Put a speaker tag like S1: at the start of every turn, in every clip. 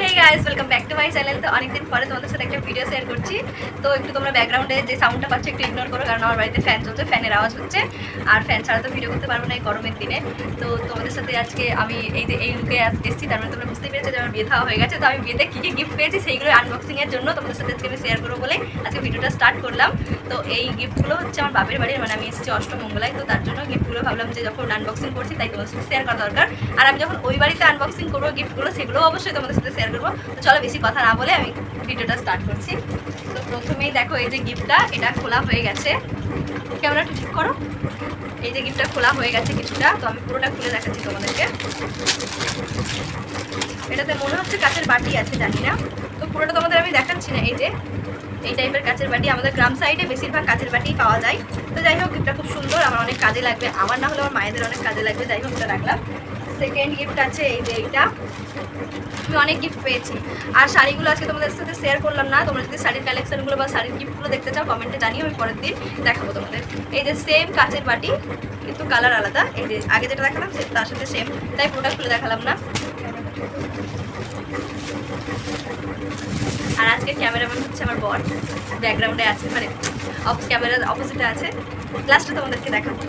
S1: Hey guys welcome back to my channel তো অনেকদিন পরে তোমাদের সাথে একটা ভিডিও শেয়ার করছি। তো একটু তোমরা ব্যাকগ্রাউন্ডে যে সাউন্ডটা পাচ্ছ, একটু ইগনোর করো, কারণ আমার বাড়িতে ফ্যান চলছে ফ্যানের আওয়াজ হচ্ছে। আর ফ্যান ছাড়া তো ভিডিও করতে পারব না এই গরমের দিনে। তো তোমাদের সাথে আজকে আমি এই যে এই লুকে এসেছি, তার মানে তোমরা বুঝতেই পেরেছ যে আমার বিয়ে খাওয়া হয়ে গেছে। তো আমি বিয়েতে কী কী গিফট পেয়েছি, সেইগুলো আনবক্সিং এর জন্য তোমাদের সাথে আজকে আমি শেয়ার করব বলে আজকে ভিডিওটা স্টার্ট করলাম। তো এই গিফটগুলো হচ্ছে আমার বাপের বাড়ির মানে আমি এসেছি অষ্টমঙ্গলায় তো তার জন্য গিফটগুলো ভাবলাম যে যখন আনবক্সিং করছি, তাই তোমাদের সাথে শেয়ার করা দরকার। আর আমি যখন ওই বাড়িতে আনবক্সিং করব গিফটগুলো সেগুলো অবশ্যই তোমাদের সাথে শেয়ার করব। তো চলো বেশি কথা না বলে আমি ভিডিওটা স্টার্ট করছি। তো প্রথমেই দেখো এই যে গিফটটা, এটা খোলা হয়ে গেছে। ক্যামেরাটা ঠিক করো। এই যে গিফটটা খোলা হয়ে গেছে কিছুটা, তো আমি পুরোটা খুলে দেখাচ্ছি তোমাদেরকে। এটাতে মনে হচ্ছে কাঁচের বাটি আছে, জানি না। তো পুরোটা তোমাদের আমি দেখাচ্ছি না, এই যে, এই টাইপের কাঁচের বাটি। আমাদের গ্রাম সাইডে বেশিরভাগ কাঁচের বাটি পাওয়া যায়। তো যাই হোক, গিফটটা খুব সুন্দর, আমার অনেক কাজে লাগবে। আমার না হলে আমার মায়েদের অনেক কাজে লাগবে। যাই হোক রাখলাম। সেকেন্ড গিফট আছে, এই যে এইটা। আমি অনেক গিফট পেয়েছি। আর শাড়িগুলো আজকে তোমাদের সাথে শেয়ার করলাম না, তোমরা যদি শাড়ির কালেকশানগুলো বা শাড়ির গিফটগুলো দেখতে চাও কমেন্টে জানিয়ে আমি পরের দিন দেখাবো তোমাদের। এই যে সেম কাচের বাটি, কিন্তু কালার আলাদা। এই যে আগে যেটা দেখালাম তার সাথে সেম তাই পুরোটা খুলে দেখালাম না। আর আজকে ক্যামেরাম্যান হচ্ছে আমার বর। ব্যাকগ্রাউন্ডে আছে মানে অফ ক্যামেরার অপোজিটে আছে। লাস্টে তোমাদেরকে দেখাবো।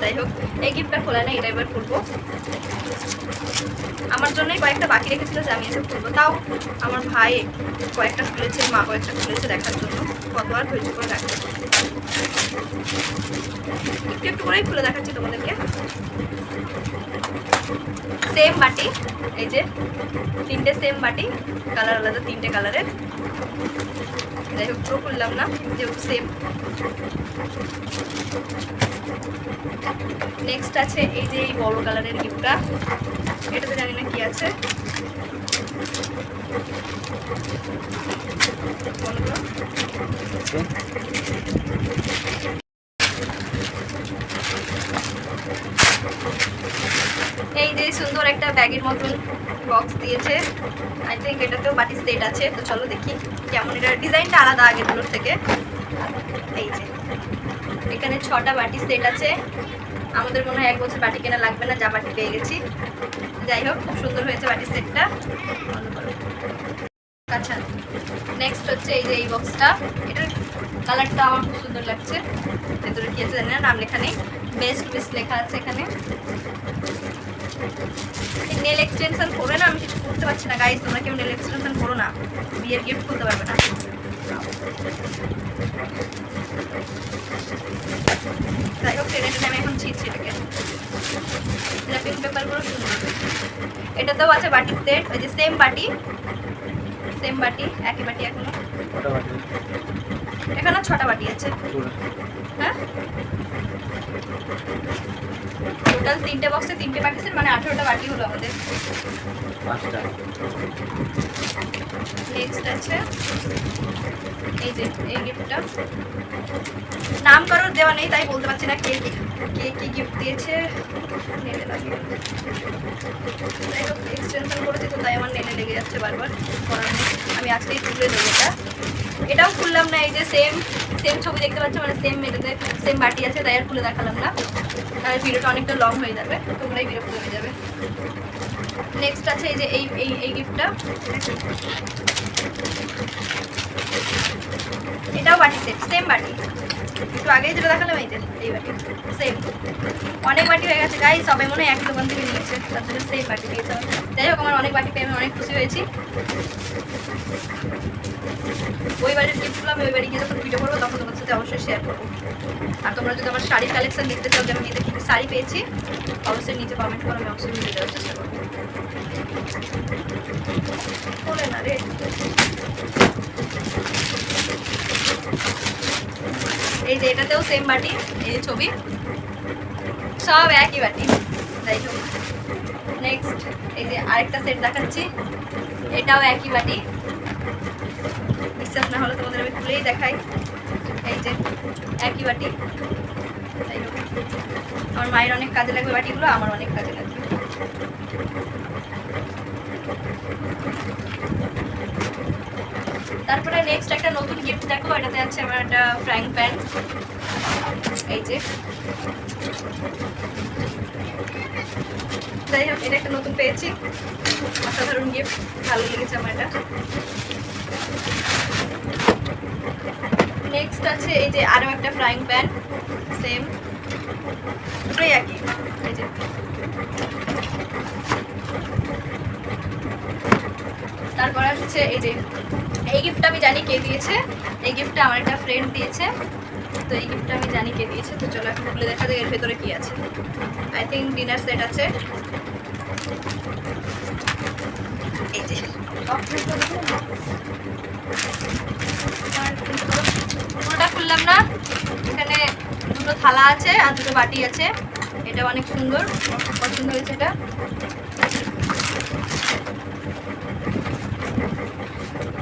S1: যাই হোক, এই গিফটটা খোলা নেই, এটা এবার খুলবো। আমার জন্যই কয়েকটা বাকি রেখেছিল যে আমি এসব খুলবো। তাও আমার ভাই কয়েকটা খুলেছে, মা কয়েকটা খুলেছে দেখার জন্য। কতবার ধৈর্য করে রাখতে একটু একটু করেই খুলে দেখাচ্ছি তোমাদেরকে। সেম বাটি, এই যে তিনটে সেম বাটি কালার আলাদা, তিনটে কালারের যাই হোক পুরো করলাম না, যেহেতু সেম নেক্সট আছে এই যে এই বড় কালারের গিফটটা এটাতে জানি না কি আছে। বলো তো। এই যে সুন্দর একটা ব্যাগের মতন বক্স দিয়েছে। আই থিঙ্ক এটাতেও বাটি সেট আছে। তো চলো দেখি কেমন এটা ডিজাইনটা আলাদা আগেরগুলোর থেকে। এই যে, এখানে ছটা বাটি সেট আছে। আমাদের মনে হয় এক বছর বাটি কেনা লাগবে না, যা বাটি পেয়ে গেছি। যাই হোক, খুব সুন্দর হয়েছে বাটি সেটটা আচ্ছা নেক্সট হচ্ছে এই যে এই বক্সটা এটার কালারটা আমার খুব সুন্দর লাগছে। ভেতরে কি আছে জানি না, নাম লেখা নেই। বেস্ট বেস্ট লেখা আছে এখানে। নেল এক্সটেনশন করবে না, আমি কিছু করতে পারছি না। গাইজ তোমরা কেউ নেল এক্সটেনশন করো না। বিয়ের গিফট করতে পারবে না। যাই হোক টেনে আমি এখন ছিঁড়ছি এটাকে। র্যাপিং পেপারগুলো সুন্দর। এটাতেও আছে বাটির সেট ওই যে সেম বাটি। সেম বাটি, একই বাটি
S2: এখনও। বাটি?
S1: এখানে ছটা বাটি আছে। হ্যাঁ? টোটাল তিনটে বক্সে তিনটে সেট মানে আঠেরোটা বাটি হলো আমাদের। নেক্সট আছে এই যে, এই গিফটটা নাম কারোর দেওয়া নেই, তাই বলতে পারছি না কে কি কে গিফট দিয়েছে। নেলে লাগে। এক্সটেনশন করেছি তো তাই আমার নেলে লেগে যাচ্ছে বারবার। করার আমি আজকেই তুলে দেবো এটা। এটাও খুললাম না, এই যে সেম সেম ছবি দেখতে পাচ্ছ মানে সেম মেয়েটাতে সেম বাটি আছে, তাই আর খুলে দেখালাম না। তাহলে ভিডিওটা অনেকটা লং হয়ে যাবে, তোমরাই বিরক্ত হয়ে যাবে। নেক্সট আছে এই যে এই এই গিফটটা এটাও বাটি সেট সেম বাটি। একটু আগেই যেটা দেখালাম এই বাটি। সেম অনেক বাটি হয়ে গেছে। গাই সবাই মনে হয় এক দোকান থেকে নিয়েছে। তার জন্য সেম বাটি আমার। যাই হোক, আমার অনেক বাটি পেয়ে আমি অনেক খুশি হয়েছি। ওই বাড়ির গিফটগুলো আমি ওই বাড়ি গিয়ে যখন ভিডিও করব, তখন তোমার সাথে অবশ্যই শেয়ার করব। আর তোমরা যদি আমার শাড়ির কালেকশন দেখতে চাও যে আমি এদের কী শাড়ি পেয়েছি, অবশ্যই নিচে কমেন্ট করো, আমি অবশ্যই ভিডিও দেওয়ার চেষ্টা করব। না রে। এই যে এটাতেও সেম বাটি, এই ছবি। সব একই বাটি। যাই হোক নেক্সট এই যে আরেকটা সেট দেখাচ্ছি। এটাও একই বাটি। বিশ্বাস না হলে তোমাদের আমি খুলেই দেখাই। এই যে একই বাটি। আমার মায়ের অনেক কাজে লাগবে বাটিগুলো আমার অনেক কাজে লাগবে। তারপরে নেক্সট একটা নতুন গিফট দেখো, এটাতে আছে আমার একটা ফ্রাইং প্যান এই যে। যাই হোক, এটা একটা নতুন পেয়েছি। অসাধারণ গিফট ভালো লেগেছে আমার এটা। নেক্সট আছে এই যে আরও একটা ফ্রাইং প্যান সেম দুটোই একই। এই যে। তারপর হচ্ছে এই যে, এই গিফটটা আমি জানি কে দিয়েছে। এই গিফটটা আমার একটা ফ্রেন্ড দিয়েছে। তো এই গিফটটা আমি জানি কে দিয়েছে। তো চলো এখন খুলে দেখা যায় এর ভেতরে কি আছে। আই থিঙ্ক ডিনার সেট আছে। এই যে। খুললাম না। এখানে দুটো থালা আছে আর দুটো বাটি আছে। এটা অনেক সুন্দর। পছন্দ হয়েছে এটা।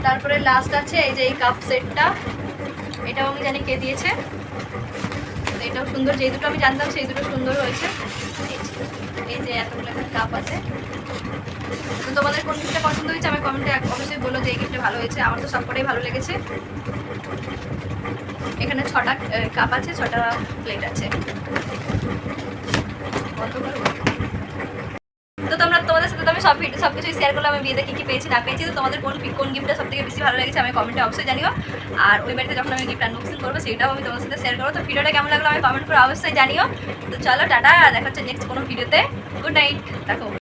S1: তারপরে লাস্ট আছে এই যে এই কাপ সেটটা এটাও আমি জানি কে দিয়েছে। এটাও সুন্দর, যেই দুটো আমি জানতাম সেই দুটো সুন্দর হয়েছে। এই যে- এতগুলো এখানে কাপ আছে। তো তোমাদের কোন গিফটটা পছন্দ হয়েছে আমি কমেন্টে অবশ্যই বলো যে এই গিফটটা ভালো হয়েছে। আমার তো সবকটাই ভালো লেগেছে। এখানে ছটা কাপ আছে, ছটা প্লেট আছে। তোমরা সাথে তো আমি সব ভিডিও সব কিছুই শেয়ার করলাম, আমি বিয়েতে কী কী পেয়েছি, না পেয়েছি, তো তোমাদের কোন কোন গিফটটা সব থেকে বেশি ভালো লেগেছে আমি কমেন্টে অবশ্যই জানিও। আর ওই বাড়িতে যখন আমি গিফট আনবক্সিং করব, সেটাও আমি তোমাদের সাথে শেয়ার করব। তো ভিডিওটা কেমন লাগল আমি কমেন্ট করে অবশ্যই জানিও। তো চলো, টাটা, দেখা হচ্ছে নেক্সট কোনো ভিডিওতে গুড নাইট দেখো